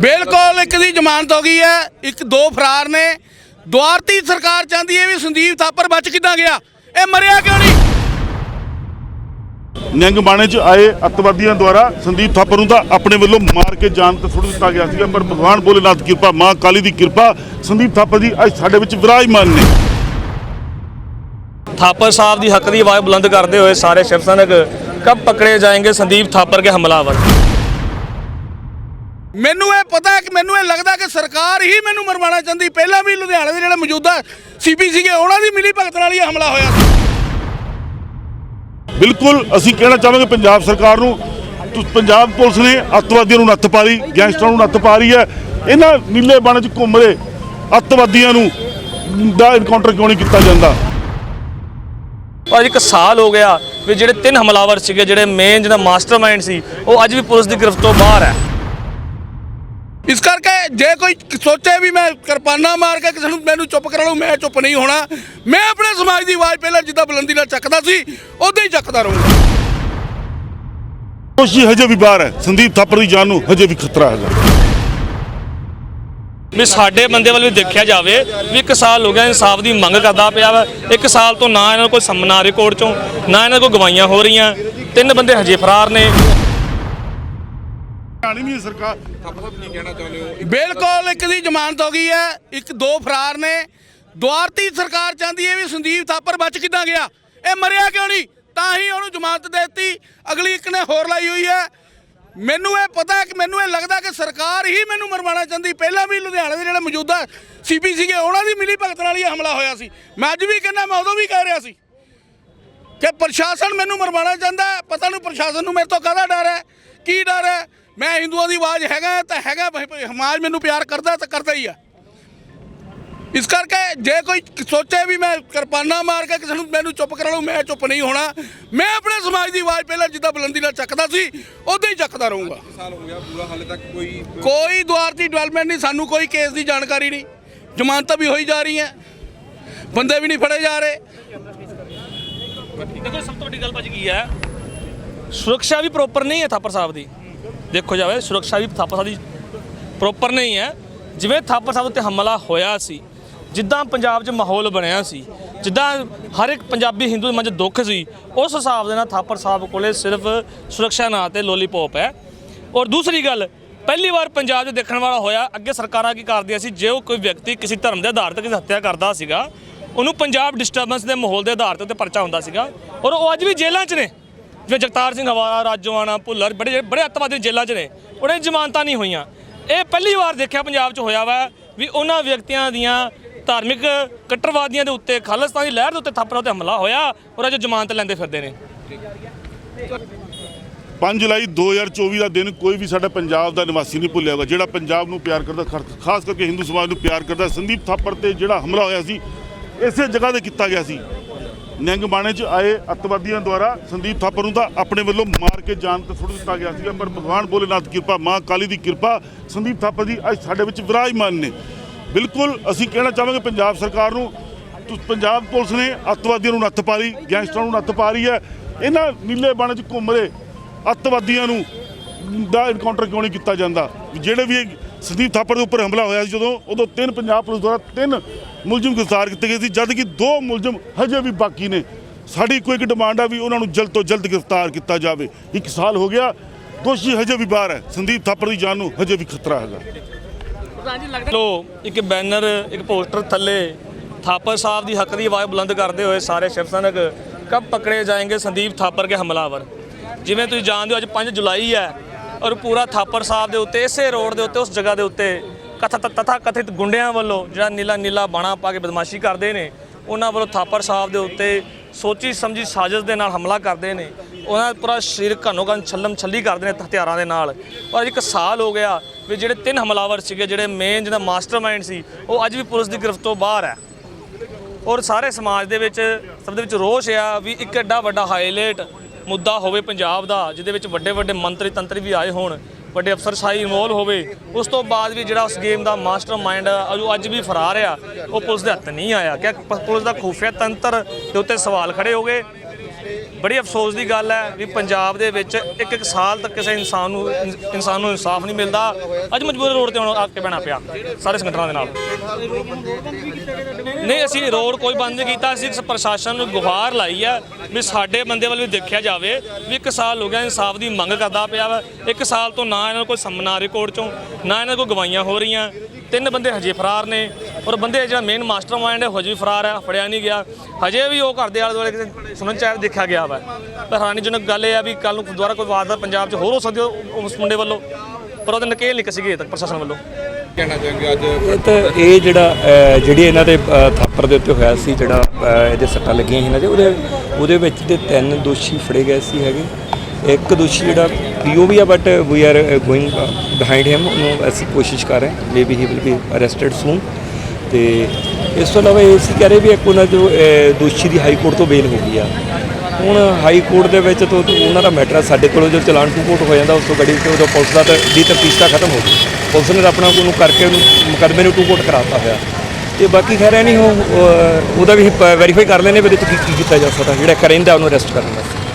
ਬਿਲਕੁਲ ਇੱਕ ਦੀ ਜ਼ਮਾਨਤ ਹੋ ਗਈ ਹੈ। ਇੱਕ ਦੋ ਫਰਾਰ ਨੇ। ਦੁਆਰਤੀ ਸਰਕਾਰ ਚਾਹੁੰਦੀ ਹੈ ਵੀ ਸੰਦੀਪ ਥਾਪਰ ਬਚ ਕਿੱਦਾਂ ਗਿਆ? ਇਹ ਮਰਿਆ ਕਿਉਂ ਨਹੀਂ? ਨਿਹੰਗ ਬਾਣੇ 'ਚ ਆਏ ਅੱਤਵਾਦੀਆਂ ਦੁਆਰਾ ਸੰਦੀਪ ਥਾਪਰ ਨੂੰ ਤਾਂ ਆਪਣੇ ਵੱਲੋਂ ਮਾਰ ਕੇ ਜਾਨ ਤੇ ਸੁੱਟ ਦਿੱਤਾ ਗਿਆ ਸੀਗਾ ਪਰ ਭਗਵਾਨ ਭੋਲੇਨਾਥ ਦੀ ਕਿਰਪਾ ਮਾਂ ਕਾਲੀ ਦੀ ਕਿਰਪਾ ਸੰਦੀਪ ਥਾਪਰ ਜੀ ਅੱਜ ਸਾਡੇ ਵਿੱਚ ਵਿਰਾਜਮਾਨ ਨੇ। ਥਾਪਰ ਸਾਹਿਬ ਦੀ ਹੱਕ ਦੀ ਆਵਾਜ਼ ਬੁਲੰਦ ਕਰਦੇ ਹੋਏ ਸਾਰੇ ਸ਼ਿਵ ਸੈਨਿਕ ਕਬ ਪਕੜੇ ਜਾएंगे ਸੰਦੀਪ ਥਾਪਰ ਕੇ ਹਮਲਾਵਰ? ਮੈਨੂੰ ਇਹ ਪਤਾ ਹੈ ਕਿ ਮੈਨੂੰ ਇਹ ਲੱਗਦਾ ਕਿ ਸਰਕਾਰ ਹੀ ਮੈਨੂੰ ਮਰਵਾਉਣਾ ਚਾਹੁੰਦੀ। ਪਹਿਲਾਂ ਵੀ ਲੁਧਿਆਣੇ ਦੇ ਜਿਹੜੇ ਮੌਜੂਦਾ ਸੀਪੀ ਸੀਗੇ ਉਹਨਾਂ ਦੀ ਮਿਲੀ ਭਗਤ ਨਾਲ ਹੀ ਹਮਲਾ ਹੋਇਆ। ਸੀ ਬਿਲਕੁਲ ਅਸੀਂ ਕਹਿਣਾ ਚਾਹਾਂਗੇ ਪੰਜਾਬ ਸਰਕਾਰ ਨੂੰ ਪੰਜਾਬ ਪੁਲਿਸ ਨੇ ਅੱਤਵਾਦੀਆਂ ਨੂੰ ਨੱਥ ਪਾ ਲਈ ਗੈਂਗਸਟਰਾਂ ਨੂੰ ਨੱਥ ਪਾ ਰਹੀ ਹੈ। ਇਹਨਾਂ ਨੀਲੇ ਬਾਣੇ 'ਚ ਘੁੰਮ ਰਹੇ ਅੱਤਵਾਦੀਆਂ ਨੂੰ ਦਾ ਇਨਕਾਊਂਟਰ ਕਿਉਂ ਨਹੀਂ ਕੀਤਾ ਜਾਂਦਾ? ਅੱਜ ਇੱਕ ਸਾਲ ਹੋ ਗਿਆ ਵੀ ਜਿਹੜੇ ਤਿੰਨ ਹਮਲਾਵਰ ਸੀਗੇ ਜਿਹੜੇ ਮੇਨ ਜਿਹੜਾ ਮਾਸਟਰਮਾਈਂਡ ਸੀ ਉਹ ਅੱਜ ਵੀ ਪੁਲਿਸ ਦੀ ਗ੍ਰਿਫਤ ਤੋਂ ਬਾਹਰ ਹੈ। ਇਸ ਕਰਕੇ ਜੇ ਕੋਈ ਸੋਚੇ ਵੀ ਮੈਂ ਕਿਰਪਾਨਾ ਮਾਰ ਕੇ ਕਿਸੇ ਨੂੰ ਮੈਨੂੰ ਚੁੱਪ ਕਰਾ ਲਊ ਮੈਂ ਚੁੱਪ ਨਹੀਂ ਹੋਣਾ। ਮੈਂ ਆਪਣੇ ਸਮਾਜ ਦੀ ਆਵਾਜ਼ ਪਹਿਲਾਂ ਜਿੱਦਾਂ ਬੁਲੰਦੀ ਨਾਲ ਚੱਕਦਾ ਸੀ ਉਦਾਂ ਹੀ ਚੱਕਦਾ ਰਹੂੰਗਾ। ਕੋਸ਼ਿਸ਼ ਹਜੇ ਵੀ ਬਾਹਰ ਹੈ। ਸੰਦੀਪ ਥਾਪਰ ਦੀ ਜਾਨ ਨੂੰ ਹਜੇ ਵੀ ਖਤਰਾ ਹੈਗਾ। ਵੀ ਸਾਡੇ ਬੰਦੇ ਵੱਲ ਵੀ ਦੇਖਿਆ ਜਾਵੇ ਵੀ ਇੱਕ ਸਾਲ ਹੋ ਗਿਆ ਇਨਸਾਫ ਦੀ ਮੰਗ ਕਰਦਾ ਪਿਆ ਵਾ। ਇੱਕ ਸਾਲ ਤੋਂ ਨਾ ਇਹਨਾਂ ਨੂੰ ਕੋਈ ਸੰਮਨਾ ਰਿਕਾਰਡ ਚੋਂ ਨਾ ਇਹਨਾਂ ਕੋਲ ਗਵਾਈਆਂ ਹੋ ਰਹੀਆਂ। ਤਿੰਨ ਬੰਦੇ ਹਜੇ ਫਰਾਰ ਨੇ। ਆਣੀ ਨਹੀਂ ਸਰਕਾਰ। ਬਿਲਕੁਲ ਇੱਕ ਦੀ ਜ਼ਮਾਨਤ ਹੋ ਗਈ ਹੈ। ਇੱਕ ਦੋ ਫਰਾਰ ਨੇ। ਦੁਆਰਤੀ ਸਰਕਾਰ ਚਾਹੁੰਦੀ ਹੈ ਵੀ ਸੰਦੀਪ ਥਾਪਰ ਬਚ ਕਿੱਦਾਂ ਗਿਆ? ਇਹ ਮਰਿਆ ਕਿਉਂ ਨਹੀਂ? ਤਾਂ ਹੀ ਉਹਨੂੰ ਜ਼ਮਾਨਤ ਦੇ ਦਿੱਤੀ। ਅਗਲੀ ਇੱਕ ਨੇ ਹੋਰ ਲਾਈ ਹੋਈ ਹੈ। ਮੈਨੂੰ ਇਹ ਪਤਾ ਹੈ ਕਿ ਮੈਨੂੰ ਇਹ ਲੱਗਦਾ ਕਿ ਸਰਕਾਰ ਹੀ ਮੈਨੂੰ ਮਰਵਾਉਣਾ ਚਾਹੁੰਦੀ। ਪਹਿਲਾਂ ਵੀ ਲੁਧਿਆਣੇ ਦੇ ਜਿਹੜੇ ਮੌਜੂਦਾ ਸੀਪੀ ਸੀਗੇ ਉਹਨਾਂ ਦੀ ਮਿਲੀ ਭਗਤ ਨਾਲ ਹੀ ਹਮਲਾ ਹੋਇਆ ਸੀ। ਮੈਂ ਅੱਜ ਵੀ ਕਹਿੰਦਾ ਮੈਂ ਉਦੋਂ ਵੀ ਕਹਿ ਰਿਹਾ ਸੀ ਕਿ ਪ੍ਰਸ਼ਾਸਨ ਮੈਨੂੰ ਮਰਵਾਉਣਾ ਚਾਹੁੰਦਾ ਹੈ। ਪਤਾ ਨਹੀਂ ਪ੍ਰਸ਼ਾਸਨ ਨੂੰ ਮੇਰੇ ਤੋਂ ਕਾਹਦਾ ਡਰ ਹੈ? ਕੀ ਡਰ ਹੈ? ਮੈਂ ਹਿੰਦੂਆਂ ਦੀ ਆਵਾਜ਼ ਹੈਗਾ ਤਾਂ ਹੈਗਾ ਭਾਈ- ਭਾਈ ਸਮਾਜ ਮੈਨੂੰ ਪਿਆਰ ਕਰਦਾ ਤਾਂ ਕਰਦਾ ਹੀ ਆ। ਇਸ ਕਰਕੇ ਜੇ ਕੋਈ ਸੋਚੇ ਵੀ ਮੈਂ ਕਿਰਪਾਨਾ ਮਾਰ ਕੇ ਕਿਸੇ ਨੂੰ ਮੈਨੂੰ ਚੁੱਪ ਕਰਾ ਲਊ ਮੈਂ ਚੁੱਪ ਨਹੀਂ ਹੋਣਾ। ਮੈਂ ਆਪਣੇ ਸਮਾਜ ਦੀ ਆਵਾਜ਼ ਪਹਿਲਾਂ ਜਿੱਦਾਂ ਬੁਲੰਦੀ ਨਾਲ ਚੱਕਦਾ ਸੀ ਉਦਾਂ ਹੀ ਚੱਕਦਾ ਰਹੂੰਗਾ। ਸਾਲ ਹੋ ਗਿਆ ਪੂਰਾ ਹਾਲੇ ਤੱਕ ਕੋਈ ਕੋਈ ਦੁਆਰ ਦੀ ਡਿਵੈਲਪਮੈਂਟ ਨਹੀਂ ਸਾਨੂੰ ਕੋਈ ਕੇਸ ਦੀ ਜਾਣਕਾਰੀ ਨਹੀਂ। ਜ਼ਮਾਨਤਾਂ ਵੀ ਹੋਈ ਜਾ ਰਹੀਆਂ ਬੰਦੇ ਵੀ ਨਹੀਂ ਫੜੇ ਜਾ ਰਹੇ। ਦੇਖੋ ਸਭ ਤੋਂ ਵੱਡੀ ਗੱਲ ਭਾਜੀ ਕੀ ਹੈ? ਸੁਰੱਖਿਆ ਵੀ ਪ੍ਰੋਪਰ ਨਹੀਂ ਹੈ ਥਾਪਰ ਸਾਹਿਬ ਦੀ। ਦੇਖੋ ਜਾਵੇ, ਸੁਰੱਖਿਆ ਵੀ ਥਾਪਰ ਸਾਹਿਬ ਦੀ ਪ੍ਰੋਪਰ ਨਹੀਂ ਹੈ। ਜਿਵੇਂ ਥਾਪਰ ਸਾਹਿਬ ਉੱਤੇ ਹਮਲਾ ਹੋਇਆ ਸੀ, ਜਿੱਦਾਂ ਪੰਜਾਬ 'ਚ ਮਾਹੌਲ ਬਣਿਆ ਸੀ, ਜਿੱਦਾਂ ਹਰ ਇੱਕ ਪੰਜਾਬੀ ਹਿੰਦੂ ਮਨ 'ਚ ਦੁੱਖ ਸੀ, ਉਸ ਹਿਸਾਬ ਦੇ ਨਾਲ ਥਾਪਰ ਸਾਹਿਬ ਕੋਲੇ ਸਿਰਫ ਸੁਰੱਖਿਆ ਨਾਂ ਤੇ ਲੋਲੀਪੌਪ ਹੈ। ਔਰ ਦੂਸਰੀ ਗੱਲ, ਪਹਿਲੀ ਵਾਰ ਪੰਜਾਬ 'ਚ ਦੇਖਣ ਵਾਲਾ ਹੋਇਆ, ਅੱਗੇ ਸਰਕਾਰਾਂ ਕੀ ਕਰਦੀਆਂ ਸੀ, ਜੇ ਉਹ ਕੋਈ ਵਿਅਕਤੀ ਕਿਸੇ ਧਰਮ ਦੇ ਆਧਾਰ ਤੇ ਕਿਸੇ ਹੱਤਿਆ ਕਰਦਾ ਸੀਗਾ, ਉਹਨੂੰ ਪੰਜਾਬ ਡਿਸਟਰਬੈਂਸ ਦੇ ਮਾਹੌਲ ਦੇ ਆਧਾਰ ਤੇ ਪਰਚਾ ਹੁੰਦਾ ਸੀਗਾ, ਔਰ ਉਹ ਅੱਜ ਵੀ ਜੇਲ੍ਹਾਂ 'ਚ ਨੇ। ਜਿਵੇਂ ਜਗਤਾਰ ਸਿੰਘ ਹਵਾਰਾ ਰਾਜੋਆਣਾ ਭੁੱਲਰ, ਬੜੇ ਬੜੇ ਅੱਤਵਾਦੀ ਜੇਲ੍ਹਾਂ 'ਚ ਨੇ, ਉਹਨਾਂ ਦੀ ਜ਼ਮਾਨਤਾਂ ਨਹੀਂ ਹੋਈਆਂ। ਇਹ ਪਹਿਲੀ ਵਾਰ ਦੇਖਿਆ ਪੰਜਾਬ 'ਚ ਹੋਇਆ ਵਾ ਵੀ ਉਹਨਾਂ ਵਿਅਕਤੀਆਂ ਦੀਆਂ ਧਾਰਮਿਕ ਕੱਟਰਵਾਦੀਆਂ ਦੇ ਉੱਤੇ, ਖਾਲਿਸਤਾਨ ਦੀ ਲਹਿਰ ਦੇ ਉੱਤੇ ਥਾਪਰਾਂ ਉੱਤੇ ਹਮਲਾ ਹੋਇਆ ਔਰ ਅੱਜ ਜ਼ਮਾਨਤ ਲੈਂਦੇ ਫਿਰਦੇ ਨੇ। 5 ਜੁਲਾਈ 2024 ਦਾ ਦਿਨ ਕੋਈ ਵੀ ਸਾਡਾ ਪੰਜਾਬ ਦਾ ਨਿਵਾਸੀ ਨਹੀਂ ਭੁੱਲਿਆ ਹੋਗਾ। ਜਿਹੜਾ ਪੰਜਾਬ ਨੂੰ ਪਿਆਰ ਕਰਦਾ, ਖਾਸ- ਖਾਸ ਕਰਕੇ ਹਿੰਦੂ ਸਮਾਜ ਨੂੰ ਪਿਆਰ ਕਰਦਾ, ਸੰਦੀਪ ਥਾਪਰ ਤੇ ਜਿਹੜਾ ਹਮਲਾ ਹੋਇਆ ਸੀ, ਇਸੇ ਜਗ੍ਹਾ ਤੇ ਕੀਤਾ ਗਿਆ ਸੀ। ਨਿਹੰਗ ਬਾਣੇ 'ਚ ਆਏ ਅੱਤਵਾਦੀਆਂ ਦੁਆਰਾ ਸੰਦੀਪ ਥਾਪਰ ਨੂੰ ਤਾਂ ਆਪਣੇ ਵੱਲੋਂ ਮਾਰ ਕੇ ਜਾਨ ਤੇ ਸੁੱਟ ਦਿੱਤਾ ਗਿਆ ਸੀਗਾ, ਪਰ ਭਗਵਾਨ ਭੋਲੇਨਾਥ ਕਿਰਪਾ, ਮਾਂ ਕਾਲੀ ਦੀ ਕਿਰਪਾ ਸੰਦੀਪ ਥਾਪਰ ਜੀ ਅੱਜ ਸਾਡੇ ਵਿੱਚ ਵਿਰਾਜਮਾਨ ਨੇ। ਬਿਲਕੁਲ ਅਸੀਂ ਕਹਿਣਾ ਚਾਹਾਂਗੇ ਪੰਜਾਬ ਸਰਕਾਰ ਨੂੰ ਪੰਜਾਬ ਪੁਲਿਸ ਨੇ ਅੱਤਵਾਦੀਆਂ ਨੂੰ ਨੱਥ ਪਾ ਲਈ ਗੈਂਗਸਟਰਾਂ ਨੂੰ ਨੱਥ ਪਾ ਰਹੀ ਹੈ। ਇਹਨਾਂ ਨੀਲੇ ਬਾਣੇ 'ਚ ਘੁੰਮ ਰਹੇ ਅੱਤਵਾਦੀਆਂ ਨੂੰ ਦਾ ਇਨਕਾਊਂਟਰ ਕਿਉਂ ਨਹੀਂ ਕੀਤਾ ਜਾਂਦਾ? ਜਿਹੜੇ ਵੀ ਸੰਦੀਪ ਥਾਪਰ ਦੇ ਉੱਪਰ ਹਮਲਾ ਹੋਇਆ ਸੀ ਜਦੋਂ ਉਦੋਂ ਤਿੰਨ ਪੰਜਾਬ ਪੁਲਿਸ ਦੁਆਰਾ ਤਿੰਨ ਮੁਲਜ਼ਮ ਗ੍ਰਿਫਤਾਰ ਕੀਤੇ ਗਏ ਸੀ ਜਦ ਕਿ ਦੋ ਮੁਲਜ਼ਮ ਹਜੇ ਵੀ ਬਾਕੀ ਨੇ। ਸਾਡੀ ਕੋਈ ਇੱਕ ਡਿਮਾਂਡ ਆ ਵੀ ਉਹਨਾਂ ਨੂੰ ਜਲਦ ਤੋਂ ਜਲਦ ਗ੍ਰਿਫਤਾਰ ਕੀਤਾ ਜਾਵੇ। ਇੱਕ ਸਾਲ ਹੋ ਗਿਆ ਦੋਸ਼ੀ ਹਜੇ ਵੀ ਬਾਹਰ ਹੈ। ਸੰਦੀਪ ਥਾਪਰ ਦੀ ਜਾਨ ਨੂੰ ਹਜੇ ਵੀ ਖਤਰਾ ਹੈਗਾ। ਲੋ ਇੱਕ ਬੈਨਰ ਇੱਕ ਪੋਸਟਰ ਥੱਲੇ ਥਾਪਰ ਸਾਹਿਬ ਦੀ ਹੱਕ ਦੀ ਆਵਾਜ਼ ਬੁਲੰਦ ਕਰਦੇ ਹੋਏ ਸਾਰੇ ਸ਼ਿਵ ਸੈਨਿਕ ਕਬ ਪਕੜੇ ਜਾएंगे ਸੰਦੀਪ ਥਾਪਰ ਕੇ ਹਮਲਾਵਰ? ਜਿਵੇਂ ਤੁਸੀਂ ਜਾਣਦੇ ਹੋ ਅੱਜ 5 ਜੁਲਾਈ ਹੈ। ਔਰ ਪੂਰਾ ਥਾਪਰ ਸਾਹਿਬ ਦੇ ਉੱਤੇ, ਇਸੇ ਰੋਡ ਦੇ ਉੱਤੇ, ਉਸ ਜਗ੍ਹਾ ਦੇ ਉੱਤੇ ਕਥਾ ਤਥਾ ਕਥਿਤ ਗੁੰਡਿਆਂ ਵੱਲੋਂ ਜਿਹੜਾ ਨੀਲਾ ਨੀਲਾ ਬਾਣਾ ਪਾ ਕੇ ਬਦਮਾਸ਼ੀ ਕਰਦੇ ਨੇ, ਉਹਨਾਂ ਵੱਲੋਂ ਥਾਪਰ ਸਾਹਿਬ ਦੇ ਉੱਤੇ ਸੋਚੀ ਸਮਝੀ ਸਾਜ਼ਿਸ਼ ਦੇ ਨਾਲ ਹਮਲਾ ਕਰਦੇ ਨੇ। ਉਹਨਾਂ ਦਾ ਪੂਰਾ ਸਰੀਰ ਘਨੋ ਘਨ ਛੱਲਮ ਛੱਲੀ ਕਰਦੇ ਨੇ ਹਥਿਆਰਾਂ ਦੇ ਨਾਲ। ਔਰ ਇੱਕ ਸਾਲ ਹੋ ਗਿਆ ਵੀ ਜਿਹੜੇ ਤਿੰਨ ਹਮਲਾਵਰ ਸੀਗੇ, ਜਿਹੜੇ ਮੇਨ ਜਿਹੜਾ ਮਾਸਟਰਮਾਈਂਡ ਸੀ, ਉਹ ਅੱਜ ਵੀ ਪੁਲਿਸ ਦੀ ਗ੍ਰਿਫਤ ਤੋਂ ਬਾਹਰ ਹੈ। ਔਰ ਸਾਰੇ ਸਮਾਜ ਦੇ ਵਿੱਚ, ਸਭ ਦੇ ਵਿੱਚ ਰੋਸ਼ ਆ ਵੀ ਇੱਕ ਐਡਾ ਵੱਡਾ ਹਾਈਲਾਈਟ ਮੁੱਦਾ ਹੋਵੇ ਪੰਜਾਬ ਦਾ, ਜਿਹਦੇ ਵਿੱਚ ਵੱਡੇ ਵੱਡੇ ਮੰਤਰੀ ਤੰਤਰੀ ਵੀ ਆਏ ਹੋਣ, ਵੱਡੇ ਅਫਸਰਸ਼ਾਹੀ ਇਨਵੋਲ ਹੋਵੇ, ਉਸ ਤੋਂ ਬਾਅਦ ਵੀ ਜਿਹੜਾ ਉਸ ਗੇਮ ਦਾ ਮਾਸਟਰਮਾਈਂਡ ਜੋ ਅੱਜ ਵੀ ਫਰਾਰ ਆ, ਉਹ ਪੁਲਿਸ ਦੇ ਹੱਥ ਨਹੀਂ ਆਇਆ। ਕਿ ਪੁਲਿਸ ਦਾ ਖੂਫੀਆ ਤੰਤਰ ਦੇ ਉੱਤੇ ਸਵਾਲ ਖੜੇ ਹੋ ਗਏ। ਬੜੀ ਅਫਸੋਸ ਦੀ ਗੱਲ ਹੈ ਵੀ ਪੰਜਾਬ ਦੇ ਵਿੱਚ ਇੱਕ ਇੱਕ ਸਾਲ ਤੱਕ ਕਿਸੇ ਇਨਸਾਨ ਨੂੰ ਇਨਸਾਨ ਨੂੰ ਇਨਸਾਫ ਨਹੀਂ ਮਿਲਦਾ। ਅੱਜ ਮਜਬੂਰ ਰੋਡ ਤੇ ਹੁਣ ਆ ਕੇ ਬਹਿਣਾ ਪਿਆ, ਸਾਰੇ ਸੰਗਠਨਾਂ ਦੇ ਨਾਲ। ਨਹੀਂ, ਅਸੀਂ ਰੋਡ ਕੋਈ ਬੰਦ ਨਹੀਂ ਕੀਤਾ, ਅਸੀਂ ਪ੍ਰਸ਼ਾਸਨ ਨੂੰ ਗੁਹਾਰ ਲਾਈ ਹੈ ਵੀ ਸਾਡੇ ਬੰਦੇ ਵੱਲ ਵੀ ਦੇਖਿਆ ਜਾਵੇ ਵੀ ਇੱਕ ਸਾਲ ਹੋ ਗਿਆ ਇਨਸਾਫ ਦੀ ਮੰਗ ਕਰਦਾ ਪਿਆ ਵਾ। ਇੱਕ ਸਾਲ ਤੋਂ ਨਾ ਇਹਨਾਂ ਨੂੰ ਕੋਈ ਸੰਮਨ ਆ ਕੋਰਟ ਚੋਂ, ਨਾ ਇਹਨਾਂ ਕੋਲ ਗਵਾਈਆਂ ਹੋ ਰਹੀਆਂ। ਤਿੰਨ ਬੰਦੇ ਹਜੇ ਫਰਾਰ ਨੇ ਔਰ ਬੰਦੇ ਜਿਹੜਾ ਮੇਨ ਮਾਸਟਰ ਮਾਈਂਡ ਹੈ ਹਜੇ ਵੀ ਫਰਾਰ ਹੈ ਫੜਿਆ ਨਹੀਂ ਗਿਆ। ਹਜੇ ਵੀ ਉਹ ਘਰ ਦੇ ਆਲੇ ਦੁਆਲੇ ਕਿਸੇ ਸੁਣਨ ਚ ਆਇਆ ਦੇਖਿਆ ਗਿਆ ਵਾ। ਪਰ ਹੈਰਾਨੀਜਨਕ ਗੱਲ ਇਹ ਆ ਵੀ ਕੱਲ ਨੂੰ ਦੁਬਾਰਾ ਕੋਈ ਵਾਰਦਾਤ ਪੰਜਾਬ 'ਚ ਹੋਰ ਹੋ ਸਕਦੀ ਉਹ- ਉਸ ਮੁੰਡੇ ਵੱਲੋਂ ਪਰ ਉਹਦੇ ਨਕੇਲ ਨਹੀਂ ਕੱਸੀ ਗਈ ਤੱਕ ਪ੍ਰਸ਼ਾਸਨ ਵੱਲੋਂ। ਕਹਿਣਾ ਚਾਹਾਂਗੇ ਅੱਜ ਇਹ ਤਾਂ ਇਹ ਜਿਹੜਾ ਜਿਹੜੀ ਇਹਨਾਂ ਦੇ ਥਾਪਰ ਦੇ ਉੱਤੇ ਹੋਇਆ ਸੀ ਜਿਹੜਾ ਇਹਦੇ ਸੱਟਾਂ ਲੱਗੀਆਂ ਸੀ ਇਹਨਾਂ ਦੇ ਉਹਦੇ ਉਹਦੇ ਵਿੱਚ ਦੇ ਤਿੰਨ ਦੋਸ਼ੀ ਫੜੇ ਗਏ ਸੀ ਹੈਗੇ। ਇੱਕ ਦੋਸ਼ੀ ਜਿਹੜਾ ਪੀਓਵੀ ਆ but we are going behind him ਉਹਨੂੰ ਅਸੀਂ ਕੋਸ਼ਿਸ਼ ਕਰ ਰਹੇ ਹਾਂ। Maybe he will be arrested soon ਤੇ ਇਸ ਤੋਂ ਇਲਾਵਾ ਇਹ ਸੀ ਕਹਿ ਰਹੇ ਵੀ ਇੱਕ ਉਹਨਾਂ ਜੋ ਦੋਸ਼ੀ ਦੀ ਹਾਈ ਕੋਰਟ ਤੋਂ ਬੇਲ ਹੋ ਗਈ ਆ। ਹੁਣ ਹਾਈ ਕੋਰਟ ਦੇ ਵਿੱਚ ਤੋਂ ਉਹਨਾਂ ਦਾ ਮੈਟਰ ਸਾਡੇ ਕੋਲੋਂ ਜੋ ਚਲਾਨ ਟੂ ਕੋਰਟ ਹੋ ਜਾਂਦਾ, ਉਸ ਤੋਂ ਗੱਡੀ ਤੇ ਉਦੋਂ ਪੁਲਿਸ ਦਾ ਤਾਂ ਦੀ ਤਫਤੀਸ਼ ਤਾਂ ਖਤਮ ਹੋ ਗਈ। ਪੁਲਿਸ ਨੇ ਆਪਣਾ ਉਹਨੂੰ ਕਰਕੇ ਉਹਨੂੰ ਮੁਕੱਦਮੇ ਨੂੰ ਟੂ ਕੋਰਟ ਕਰਾਤਾ ਹੋਇਆ। ਤੇ ਬਾਕੀ ਖੈਰ ਹੈ ਨਹੀਂ ਉਹਦਾ ਵੀ ਵੈਰੀਫਾਈ ਕਰ ਲੈਣੇ ਵੀ ਇਹਦੇ 'ਚ ਕੀ ਕੀ ਕੀਤਾ ਜਾ ਸਕਦਾ। ਜਿਹੜਾ ਕਰੇਂਦਾ ਉਹਨੂੰ ਅਰੈਸਟ ਕਰਨ ਵਾਸਤੇ